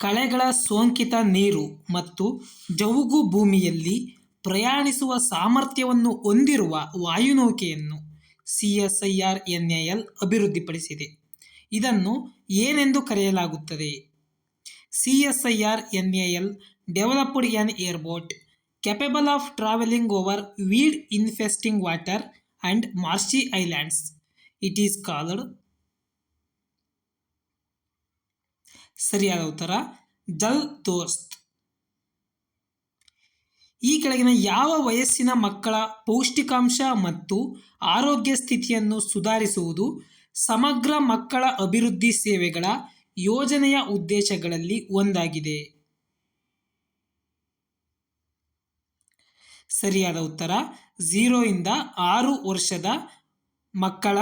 ಕಳೆಗಳ ಸೋಂಕಿತ ನೀರು ಮತ್ತು ಜವುಗು ಭೂಮಿಯಲ್ಲಿ ಪ್ರಯಾಣಿಸುವ ಸಾಮರ್ಥ್ಯವನ್ನು ಹೊಂದಿರುವ ವಾಯುನೌಕೆಯನ್ನು C S I R N A L ಅಭಿವೃದ್ಧಿಪಡಿಸಿದೆ. ಇದನ್ನು ಏನೆಂದು ಕರೆಯಲಾಗುತ್ತದೆ? C S I R N A L developed an airboat capable of travelling over weed infesting water and marshy islands it is called ಸರಿಯಾದ ಉತ್ತರ ಜಲ್ ದೋಸ್ತ್. ಈ ಕೆಳಗಿನ ಯಾವ ವಯಸ್ಸಿನ ಮಕ್ಕಳ ಪೌಷ್ಟಿಕಾಂಶ ಮತ್ತು ಆರೋಗ್ಯ ಸ್ಥಿತಿಯನ್ನು ಸುಧಾರಿಸುವುದು ಸಮಗ್ರ ಮಕ್ಕಳ ಅಭಿವೃದ್ಧಿ ಸೇವೆಗಳ ಯೋಜನೆಯ ಉದ್ದೇಶಗಳಲ್ಲಿ ಒಂದಾಗಿದೆ? ಸರಿಯಾದ ಉತ್ತರ ಝೀರೋಯಿಂದ ಆರು ವರ್ಷದ ಮಕ್ಕಳ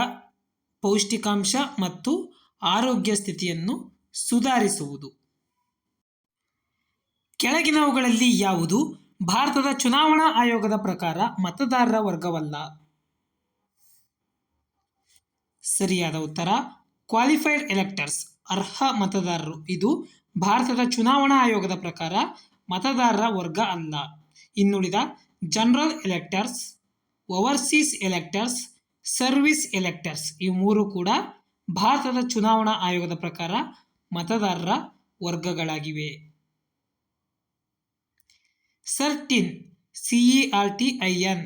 ಪೌಷ್ಟಿಕಾಂಶ ಮತ್ತು ಆರೋಗ್ಯ ಸ್ಥಿತಿಯನ್ನು ಸುಧಾರಿಸುವುದು. ಕೆಳಗಿನವುಗಳಲ್ಲಿ ಯಾವುದು? ಭಾರತದ ಚುನಾವಣಾ ಆಯೋಗದ ಪ್ರಕಾರ ಮತದಾರರ ವರ್ಗವಲ್ಲ. ಸರಿಯಾದ ಉತ್ತರ, ಕ್ವಾಲಿಫೈಡ್ ಎಲೆಕ್ಟರ್ಸ್, ಅರ್ಹ ಮತದಾರರು. ಇದು ಭಾರತದ ಚುನಾವಣಾ ಆಯೋಗದ ಪ್ರಕಾರ ಮತದಾರರ ವರ್ಗ ಅಲ್ಲ. ಇನ್ನುಳಿದ, general electors, overseas electors, service electors. ಈ ಮೂರು ಕೂಡ ಭಾರತದ ಚುನಾವಣಾ ಆಯೋಗದ ಪ್ರಕಾರ ಮತದಾರರ ವರ್ಗಗಳಾಗಿವೆ. CERT In C E R T I N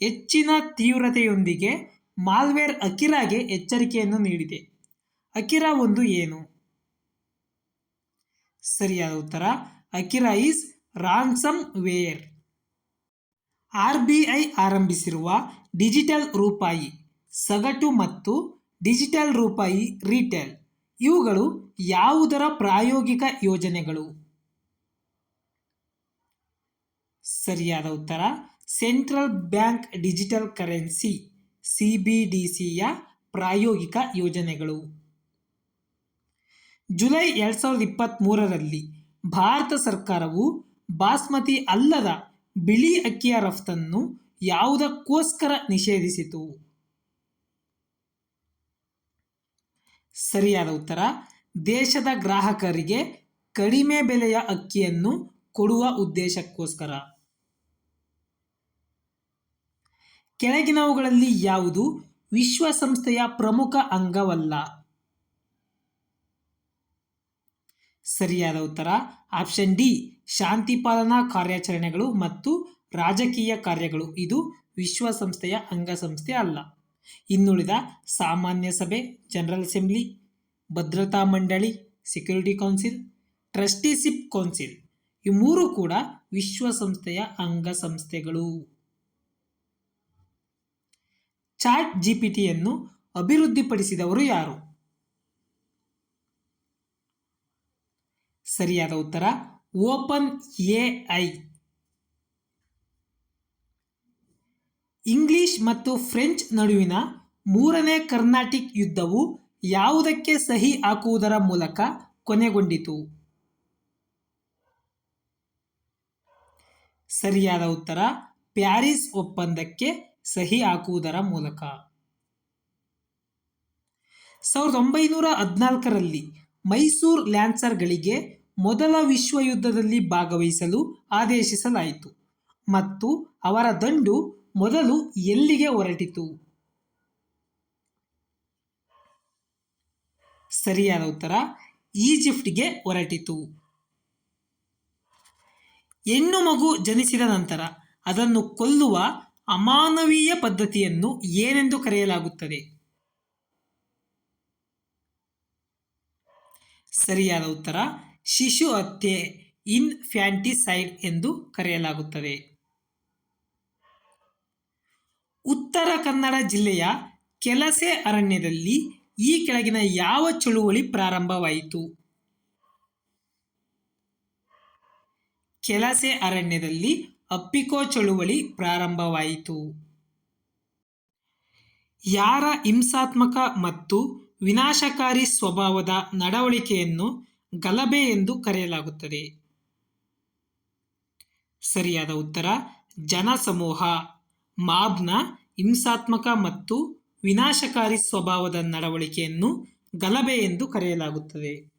ಹೆಚ್ಚಿನ ತೀವ್ರತೆಯೊಂದಿಗೆ ಮಾಲ್ವೇರ್ ಅಕಿರಾಗೆ ಎಚ್ಚರಿಕೆಯನ್ನು ನೀಡಿದೆ. ಅಕಿರಾ ಒಂದು ಏನು? ಸರಿಯಾದ ಉತ್ತರ Akira is ransomware. R B I ಆರಂಭಿಸಿರುವ ಡಿಜಿಟಲ್ ರೂಪಾಯಿ, ಸಗಟು ಮತ್ತು ಡಿಜಿಟಲ್ ರೂಪಾಯಿ ರಿಟೇಲ್. ಇವುಗಳು ಯಾವುದರ ಪ್ರಾಯೋಗಿಕ ಯೋಜನೆಗಳು? ಸರಿಯಾದ ಉತ್ತರ, central bank digital currency, C B ಪ್ರಾಯೋಗಿಕ ಯೋಜನೆಗಳು. ಜುಲೈ ಎರಡು ಸಾವಿರದ ಇಪ್ಪತ್ತ್ಮೂರರಲ್ಲಿ ಭಾರತ ಸರ್ಕಾರವು ಬಾಸ್ಮತಿ ಅಲ್ಲದ ಬಿಳಿ ಅಕ್ಕಿಯ ರಫ್ತನ್ನು ಯಾವುದಕ್ಕೋಸ್ಕರ ನಿಷೇಧಿಸಿತು? ಸರಿಯಾದ ಉತ್ತರ, ದೇಶದ ಗ್ರಾಹಕರಿಗೆ ಕಡಿಮೆ ಬೆಲೆಯ ಅಕ್ಕಿಯನ್ನು ಕೊಡುವ ಉದ್ದೇಶಕ್ಕೋಸ್ಕರ. ಕೆಳಗಿನವುಗಳಲ್ಲಿ ಯಾವುದು? ವಿಶ್ವಸಂಸ್ಥೆಯ ಪ್ರಮುಖ ಅಂಗವಲ್ಲ. ಸರಿಯಾದ ಉತ್ತರ, ಆಪ್ಷನ್ ಡಿ, ಶಾಂತಿ ಪಾಲನಾ ಕಾರ್ಯಾಚರಣೆಗಳು ಮತ್ತು ರಾಜಕೀಯ ಕಾರ್ಯಗಳು. ಇದು ವಿಶ್ವಸಂಸ್ಥೆಯ ಅಂಗಸಂಸ್ಥೆ ಅಲ್ಲ. ಇನ್ನುಳಿದ ಸಾಮಾನ್ಯ ಸಭೆ, ಜನರಲ್ ಅಸೆಂಬ್ಲಿ, ಭದ್ರತಾ ಮಂಡಳಿ, ಸೆಕ್ಯೂರಿಟಿ ಕೌನ್ಸಿಲ್ ಟ್ರಸ್ಟಿಸಿಪ್ ಕೌನ್ಸಿಲ್ ಈ ಮೂರು ಕೂಡ ವಿಶ್ವಸಂಸ್ಥೆಯ ಅಂಗಸಂಸ್ಥೆಗಳು ಚಾಟ್ ಜಿಪಿಟಿಯನ್ನು ಅಭಿವೃದ್ಧಿಪಡಿಸಿದವರು ಯಾರು? ಸರಿಯಾದ ಉತ್ತರ, ಓಪನ್ ಎ ಇಂಗ್ಲಿಷ್ ಮತ್ತು ಫ್ರೆಂಚ್ ನಡುವಿನ ಮೂರನೇ ಕರ್ನಾಟಿಕ್ ಯುದ್ಧವು ಯಾವುದಕ್ಕೆ ಸಹಿ ಹಾಕುವುದರ ಮೂಲಕ ಕೊನೆಗೊಂಡಿತು? ಸರಿಯಾದ ಉತ್ತರ, ಪ್ಯಾರಿಸ್ ಒಪ್ಪಂದಕ್ಕೆ ಸಹಿ ಹಾಕುವುದರ ಮೂಲಕ. ಸಾವಿರದ ಒಂಬೈನೂರ ಹದಿನಾಲ್ಕರಲ್ಲಿ ಮೈಸೂರ್ ಲ್ಯಾನ್ಸರ್ಗಳಿಗೆ ಮೊದಲ ವಿಶ್ವ ಯುದ್ಧದಲ್ಲಿ ಭಾಗವಹಿಸಲು ಆದೇಶಿಸಲಾಯಿತು ಮತ್ತು ಅವರ ದಂಡು ಮೊದಲು ಎಲ್ಲಿಗೆ ಹೊರಟಿತು? ಸರಿಯಾದ ಉತ್ತರ, ಈಜಿಪ್ಟ್ಗೆ ಹೊರಟಿತು. ಹೆಣ್ಣು ಮಗು ಜನಿಸಿದ ನಂತರ ಅದನ್ನು ಕೊಲ್ಲುವ ಅಮಾನವೀಯ ಪದ್ಧತಿಯನ್ನು ಏನೆಂದು ಕರೆಯಲಾಗುತ್ತದೆ? ಸರಿಯಾದ ಉತ್ತರ, ಶಿಶು ಹತ್ಯೆ, ಇನ್ಫ್ಯಾಂಟಿಸೈಡ್ ಎಂದು ಕರೆಯಲಾಗುತ್ತದೆ. ಉತ್ತರ ಕನ್ನಡ ಜಿಲ್ಲೆಯ ಕೆಲಸೆ ಅರಣ್ಯದಲ್ಲಿ ಈ ಕೆಳಗಿನ ಯಾವ ಚಳುವಳಿ ಪ್ರಾರಂಭವಾಯಿತು? ಕೆಲಸೆ ಅರಣ್ಯದಲ್ಲಿ ಅಪ್ಪಿಕೋ ಚಳುವಳಿ ಪ್ರಾರಂಭವಾಯಿತು. ಯಾರ ಹಿಂಸಾತ್ಮಕ ಮತ್ತು ವಿನಾಶಕಾರಿ ಸ್ವಭಾವದ ನಡವಳಿಕೆಯನ್ನು ಗಲಭೆ ಎಂದು ಕರೆಯಲಾಗುತ್ತದೆ? ಸರಿಯಾದ ಉತ್ತರ, ಜನಸಮೂಹ. ಮಾಬ್ನ ಹಿಂಸಾತ್ಮಕ ಮತ್ತು ವಿನಾಶಕಾರಿ ಸ್ವಭಾವದ ನಡವಳಿಕೆಯನ್ನು ಗಲಭೆ ಎಂದು ಕರೆಯಲಾಗುತ್ತದೆ.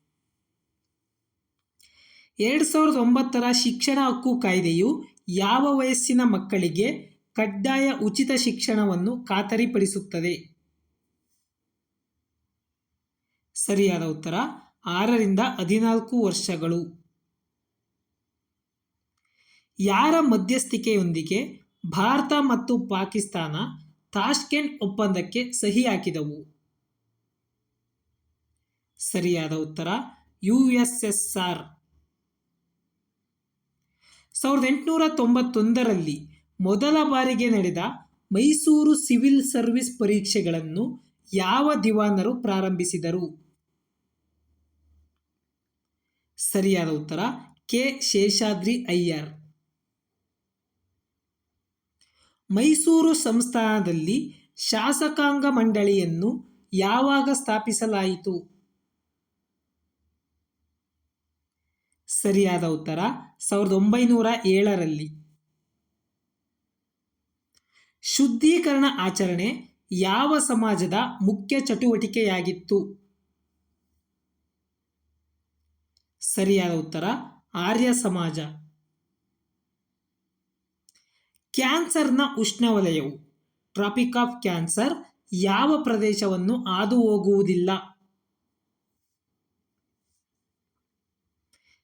ಎರಡು ಸಾವಿರದ ಒಂಬತ್ತರ ಶಿಕ್ಷಣ ಹಕ್ಕು ಕಾಯ್ದೆಯು ಯಾವ ವಯಸ್ಸಿನ ಮಕ್ಕಳಿಗೆ ಕಡ್ಡಾಯ ಉಚಿತ ಶಿಕ್ಷಣವನ್ನು ಖಾತರಿಪಡಿಸುತ್ತದೆ? ಸರಿಯಾದ ಉತ್ತರ, ಆರರಿಂದ ಹದಿನಾಲ್ಕು ವರ್ಷಗಳು. ಯಾರ ಮಧ್ಯಸ್ಥಿಕೆಯೊಂದಿಗೆ ಭಾರತ ಮತ್ತು ಪಾಕಿಸ್ತಾನ ತಾಷ್ಕೆಂಟ್ ಒಪ್ಪಂದಕ್ಕೆ ಸಹಿ ಹಾಕಿದವು ಸರಿಯಾದ ಉತ್ತರ, ಯು ಎಸ್ ಎಸ್ ಆರ್. ಸಾವಿರದ ಎಂಟುನೂರ ತೊಂಬತ್ತೊಂದರಲ್ಲಿ ಮೊದಲ ಬಾರಿಗೆ ನಡೆದ ಮೈಸೂರು ಸಿವಿಲ್ ಸರ್ವಿಸ್ ಪರೀಕ್ಷೆಗಳನ್ನು ಯಾವ ದಿವಾನರು ಪ್ರಾರಂಭಿಸಿದರು? ಸರಿಯಾದ ಉತ್ತರ, ಕೆ. ಶೇಷಾದ್ರಿ ಅಯ್ಯರ್. ಮೈಸೂರು ಸಂಸ್ಥಾನದಲ್ಲಿ ಶಾಸಕಾಂಗ ಮಂಡಳಿಯನ್ನು ಯಾವಾಗ ಸ್ಥಾಪಿಸಲಾಯಿತು? ಸರಿಯಾದ ಉತ್ತರ ಸಾವಿರದ ಒಂಬೈನೂರ ಏಳರಲ್ಲಿ. ಶುದ್ಧೀಕರಣ ಆಚರಣೆ ಯಾವ ಸಮಾಜದ ಮುಖ್ಯ ಚಟುವಟಿಕೆಯಾಗಿತ್ತು? ಸರಿಯಾದ ಉತ್ತರ ಆರ್ಯ ಸಮಾಜ. ಕ್ಯಾನ್ಸರ್ನ ಉಷ್ಣವಲಯವು, ಟ್ರಾಪಿಕ್ ಆಫ್ ಕ್ಯಾನ್ಸರ್ ಯಾವ ಪ್ರದೇಶವನ್ನು ಹಾದು ಹೋಗುವುದಿಲ್ಲ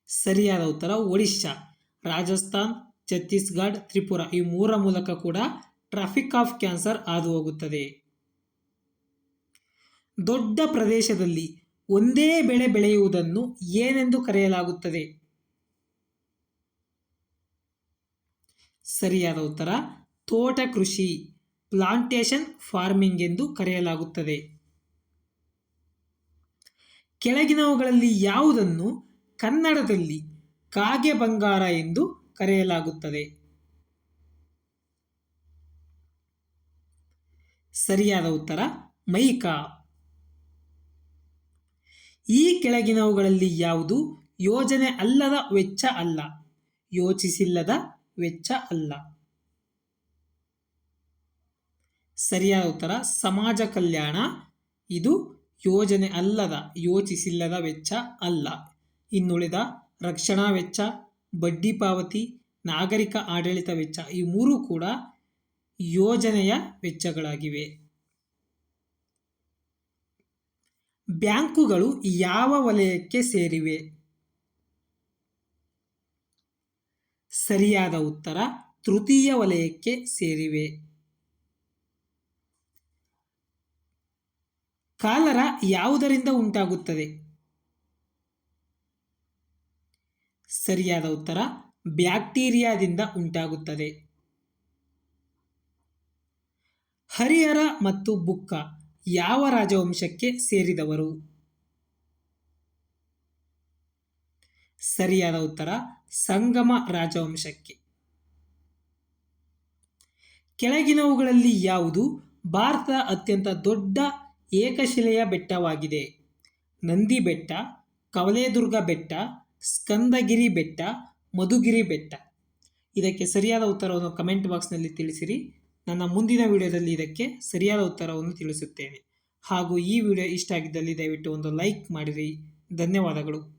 ಸರಿಯಾದ ಉತ್ತರ ಒಡಿಶಾ, ರಾಜಸ್ಥಾನ್, ಛತ್ತೀಸ್ಗಢ, ತ್ರಿಪುರ ಈ ಮೂರ ಮೂಲಕ ಕೂಡ ಟ್ರಾಫಿಕ್ ಆಫ್ ಕ್ಯಾನ್ಸರ್ ಹಾದು ಹೋಗುತ್ತದೆ ದೊಡ್ಡ ಪ್ರದೇಶದಲ್ಲಿ ಒಂದೇ ಬೆಳೆ ಬೆಳೆಯುವುದನ್ನು ಏನೆಂದು ಕರೆಯಲಾಗುತ್ತದೆ? ಸರಿಯಾದ ಉತ್ತರ, ತೋಟ ಕೃಷಿ, ಪ್ಲಾಂಟೇಶನ್ ಫಾರ್ಮಿಂಗ್ ಎಂದು ಕರೆಯಲಾಗುತ್ತದೆ. ಕೆಳಗಿನವುಗಳಲ್ಲಿ ಯಾವುದನ್ನು ಕನ್ನಡದಲ್ಲಿ ಕಾಗೆ ಬಂಗಾರ ಎಂದು ಕರೆಯಲಾಗುತ್ತದೆ. ಸರಿಯಾದ ಉತ್ತರ, ಮೈಕಾ. ಈ ಕೆಳಗಿನವುಗಳಲ್ಲಿ ಯಾವುದು ಯೋಜನೆ ಅಲ್ಲದ ವೆಚ್ಚ ಅಲ್ಲ, ಯೋಚಿಸಿಲ್ಲದ ವೆಚ್ಚ ಅಲ್ಲ. ಸರಿಯಾದ ಉತ್ತರ, ಸಮಾಜ ಕಲ್ಯಾಣ. ಇದು ಯೋಜನೆ ಅಲ್ಲದ, ಯೋಚಿಸಿಲ್ಲದ ವೆಚ್ಚ ಅಲ್ಲ. ಇನ್ನುಳಿದ, ರಕ್ಷಣಾ ವೆಚ್ಚ, ಬಡ್ಡಿ ಪಾವತಿ, ನಾಗರಿಕ ಆಡಳಿತ ವೆಚ್ಚ, ಈ ಮೂರು ಕೂಡ ಯೋಜನೆಯ ವೆಚ್ಚಗಳಾಗಿವೆ. ಬ್ಯಾಂಕುಗಳು ಯಾವ ವಲಯಕ್ಕೆ ಸೇರಿವೆ? ಸರಿಯಾದ ಉತ್ತರ ತೃತೀಯ ವಲಯಕ್ಕೆ ಸೇರಿವೆ. ಕಾಲರ ಯಾವುದರಿಂದ ಉಂಟಾಗುತ್ತದೆ? ಸರಿಯಾದ ಉತ್ತರ ಬ್ಯಾಕ್ಟೀರಿಯಾದಿಂದ ಉಂಟಾಗುತ್ತದೆ. ಹರಿಹರ ಮತ್ತು ಬುಕ್ಕ ಯಾವ ರಾಜವಂಶಕ್ಕೆ ಸೇರಿದವರು? ಸರಿಯಾದ ಉತ್ತರ ಸಂಗಮ ರಾಜವಂಶಕ್ಕೆ. ಕೆಳಗಿನವುಗಳಲ್ಲಿ ಯಾವುದು ಭಾರತದ ಅತ್ಯಂತ ದೊಡ್ಡ ಏಕಶಿಲೆಯ ಬೆಟ್ಟವಾಗಿದೆ. ನಂದಿ ಬೆಟ್ಟ, ಕವಲೇದುರ್ಗ ಬೆಟ್ಟ, ಸ್ಕಂದಗಿರಿ ಬೆಟ್ಟ, ಮಧುಗಿರಿ ಬೆಟ್ಟ. ಇದಕ್ಕೆ ಸರಿಯಾದ ಉತ್ತರವನ್ನು ಕಮೆಂಟ್ ಬಾಕ್ಸ್ನಲ್ಲಿ ತಿಳಿಸಿರಿ. ನನ್ನ ಮುಂದಿನ ವಿಡಿಯೋದಲ್ಲಿ ಇದಕ್ಕೆ ಸರಿಯಾದ ಉತ್ತರವನ್ನು ತಿಳಿಸುತ್ತೇನೆ. ಹಾಗೂ ಈ ವಿಡಿಯೋ ಇಷ್ಟ ಆಗಿದ್ದಲ್ಲಿ ದಯವಿಟ್ಟು ಒಂದು ಲೈಕ್ ಮಾಡಿರಿ. ಧನ್ಯವಾದಗಳು.